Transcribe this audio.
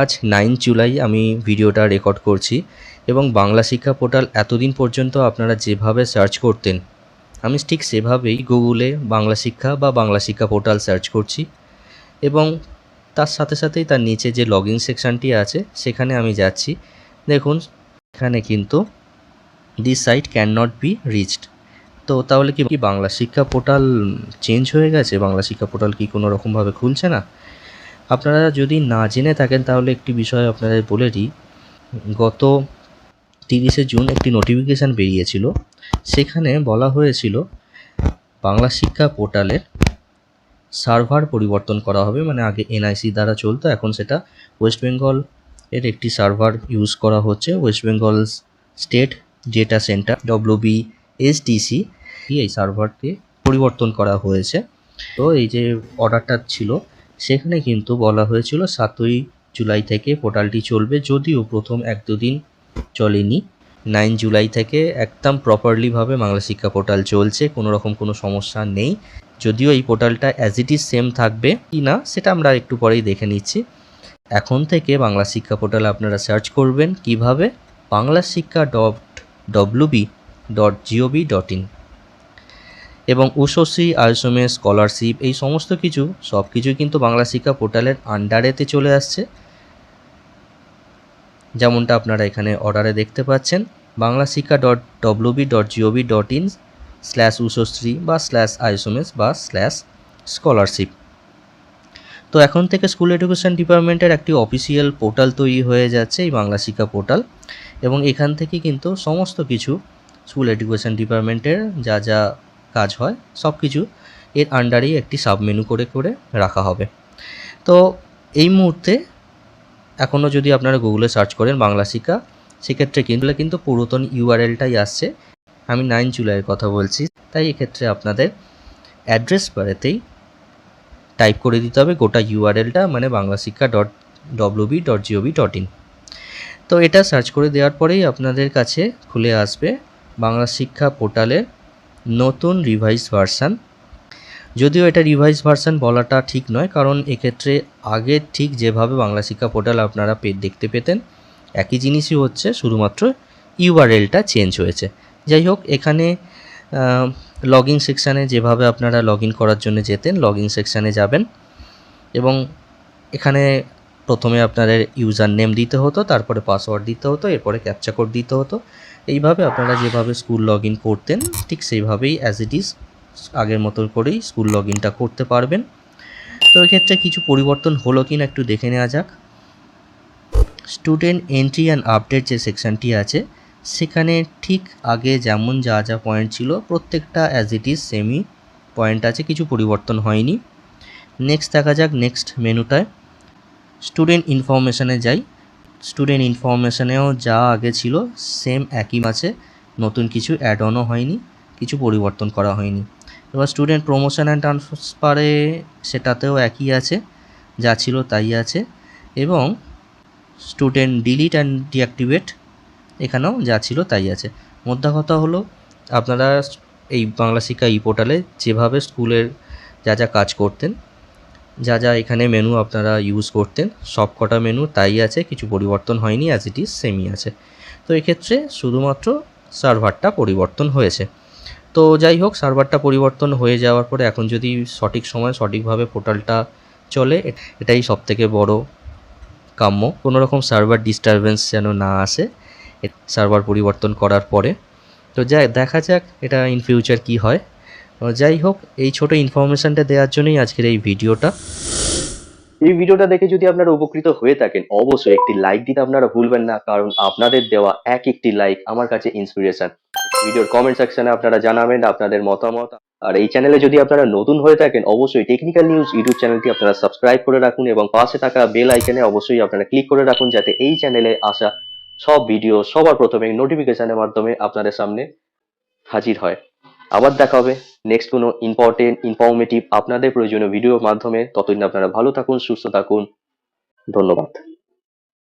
আজ নাইন জুলাই আমি ভিডিওটা রেকর্ড করছি এবং বাংলা শিক্ষা পোর্টাল এতদিন পর্যন্ত আপনারা যেভাবে সার্চ করতেন, আমি ঠিক সেভাবেই গুগলে বাংলা শিক্ষা বা বাংলা শিক্ষা পোর্টাল সার্চ করছি এবং তার সাথে সাথেই তার নিচে যে লগ ইন সেকশানটি আছে সেখানে আমি যাচ্ছি। দেখুন, এখানে কিন্তু this site can not be reached তো তাহলে কি বাংলা শিক্ষা পোর্টাল চেঞ্জ হয়ে গেছে? বাংলা শিক্ষা পোর্টাল কি কোনো রকমভাবে খুলছে না? আপনারা যদি না জেনে থাকেন, তাহলে একটি বিষয় আপনাদের বলে দিই। গত তিরিশে জুন একটি নোটিফিকেশান বেরিয়েছিল। সেখানে বলা হয়েছিল, বাংলা শিক্ষা পোর্টালের সার্ভার পরিবর্তন করা হবে মানে আগে এনআইসি দ্বারা চলতো, এখন সেটা ওয়েস্ট বেঙ্গল এর একটি সার্ভার ইউজ করা হচ্ছে। West Bengal state data centre WB SDC এই সার্ভারটি পরিবর্তন করা হয়েছে। তো এই যে অর্ডারটা ছিল সেখানে কিন্তু বলা হয়েছিল সাতই জুলাই থেকে পোর্টালটি চলবে, যদিও প্রথম এক দুদিন চলেনি। নাইন জুলাই থেকে একদম প্রপারলিভাবে বাংলা শিক্ষা পোর্টাল চলছে, কোনো রকম কোনো সমস্যা নেই। যদিও এই পোর্টালটা অ্যাজ ইট ইজ সেম থাকবে কি না, সেটা আমরা একটু পরেই দেখে নিচ্ছি। এখন থেকে বাংলা শিক্ষা পোর্টালে আপনারা সার্চ করবেন কীভাবে? Bangla Shiksha dot WB dot GOB dot in এবং উষশ্রী আয়ুষ্মে স্কলারশিপ, এই সমস্ত কিছু, সব কিছুই কিন্তু বাংলা শিক্ষা পোর্টালের আন্ডারেতে চলে আসছে। যেমনটা আপনারা এখানে অর্ডারে দেখতে পাচ্ছেন Bangla Shiksha dot WB dot gov dot in slash Utsashree বা স্ল্যাশ আইসোমেস বা স্ল্যাশ স্কলারশিপ তো এখন থেকে স্কুল এডুকেশন ডিপার্টমেন্টের একটি অফিসিয়াল পোর্টাল তৈরি হয়ে যাচ্ছে এই বাংলা শিক্ষা পোর্টাল এবং এখান থেকে কিন্তু সমস্ত কিছু স্কুল এডুকেশন ডিপার্টমেন্টের যা যা কাজ হয়, সব কিছু এর আন্ডারেই একটি সাবমেনু করে করে রাখা হবে। তো এই মুহূর্তে এখনও যদি আপনারা গুগলে সার্চ করেন বাংলা শিক্ষা, সেক্ষেত্রে কিন্তু কিন্তু পুরাতন ইউআরএলটাই আসছে। আমি নাইন জুলাইয়ের কথা বলছি, তাই এক্ষেত্রে আপনাদের অ্যাড্রেস বারেতেই টাইপ করে দিতে হবে, গোটা ইউআরএলটা মানে Bangla Shiksha dot WB dot gov dot in তো এটা সার্চ করে দেওয়ার পরেই আপনাদের কাছে খুলে আসবে বাংলা শিক্ষা পোর্টালের নতুন রিভাইস ভার্সান যদিও এটা রিভাইস ভার্সান বলাটা ঠিক নয়, কারণ এক্ষেত্রে আগে ঠিক যেভাবে বাংলা শিক্ষা পোর্টাল আপনারা পে দেখতে পেতেন, একই জিনিসই হচ্ছে শুধুমাত্র ইউআরএলটা চেঞ্জ হয়েছে। যাই হোক, এখানে লগ ইন সেকশানে যেভাবে আপনারা লগ ইন করার জন্য যেতেন লগ ইন সেকশানে যাবেন এবং এখানে প্রথমে আপনাদের ইউজার নেম দিতে হতো, তারপরে পাসওয়ার্ড দিতে হতো, এরপরে ক্যাপচা কোড দিতে হতো। এইভাবে আপনারা যেভাবে স্কুল লগ করতেন, ঠিক সেইভাবেই অ্যাজ ইট ইজ আগের মতো করেই স্কুল লগ করতে পারবেন। তো এক্ষেত্রে কিছু পরিবর্তন হলো কি না একটু দেখে নেওয়া যাক। স্টুডেন্ট এন্ট্রি অ্যান্ড আপডেট যে সেকশানটি আছে, সেখানে ঠিক আগে যেমন যা যা পয়েন্ট ছিল, প্রত্যেকটা অ্যাজ ইট ইজ সেমই পয়েন্ট আছে, কিছু পরিবর্তন হয়নি। নেক্সট দেখা যাক নেক্সট মেনুটায় স্টুডেন্ট ইনফরমেশানে যাই। স্টুডেন্ট ইনফরমেশানেও যা আগে ছিল সেম একই আছে। নতুন কিছু অ্যাড অনও হয়নি, কিছু পরিবর্তন করা হয়নি। এবার স্টুডেন্ট প্রমোশন অ্যান্ড ট্রান্সফারে সেটাতেও একই আছে, যা ছিল তাই আছে। এবং স্টুডেন্ট ডিলিট অ্যান্ড ডিঅ্যাক্টিভেট এখানেও যা ছিল তাই আছে। মোদ্দা কথা হলো, আপনারা এই বাংলা শিক্ষা ই পোর্টালে যেভাবে স্কুলের যা যা কাজ করতেন যা যা এখানে মেনু আপনারা ইউজ করতেন সব কটা মেনু তাই আছে, কিছু পরিবর্তন হয়নি অ্যাজ ইট ইজ সেমই আছে। তো এক্ষেত্রে শুধুমাত্র সার্ভারটা পরিবর্তন হয়েছে। তো যাই হোক সার্ভারটা পরিবর্তন হয়ে যাওয়ার পরে এখন যদি সঠিক সময় সঠিকভাবে পোর্টালটা চলে এটাই সব থেকে বড় কাম্য। কোনো রকম সার্ভার ডিস্টারবেন্স যেন না আসে সার্ভার পরিবর্তন করার পরে। তো যাই, দেখা যাক এটা ইন ফিউচার কী হয়। যাই হোক, এই ছোট ইনফরমেশনটা দেওয়ার জন্যই আজকের এই ভিডিওটা। এই ভিডিওটা দেখে যদি আপনারা উপকৃত হয়ে থাকেন, অবশ্যই একটি লাইক দিতে আপনারা ভুলবেন না, কারণ আপনাদের দেওয়া এক একটি লাইক আমার কাছে ইন্সপিরেশন ভিডিওর কমেন্ট সেকশনে আপনারা জানাবেন আপনাদের মতামত। আর এই চ্যানেলে যদি আপনারা নতুন হয়ে থাকেন, অবশ্যই টেকনিক্যাল নিউজ ইউটিউব চ্যানেলটি আপনারা সাবস্ক্রাইব করে রাখুন এবং পাশে থাকা বেল আইকনে অবশ্যই আপনারা ক্লিক করে রাখুন যাতে এই চ্যানেলে আসা সব ভিডিও সবার প্রথমে নোটিফিকেশনের মাধ্যমে আপনাদের সামনে হাজির হয়। আবার দেখা হবে। নেক্সট কোনো ইম্পর্টেন্ট ইনফরমেটিভ আপনাদের প্রয়োজনীয় ভিডিওর মাধ্যমে, ততদিন আপনারা ভালো থাকুন, সুস্থ থাকুন। ধন্যবাদ।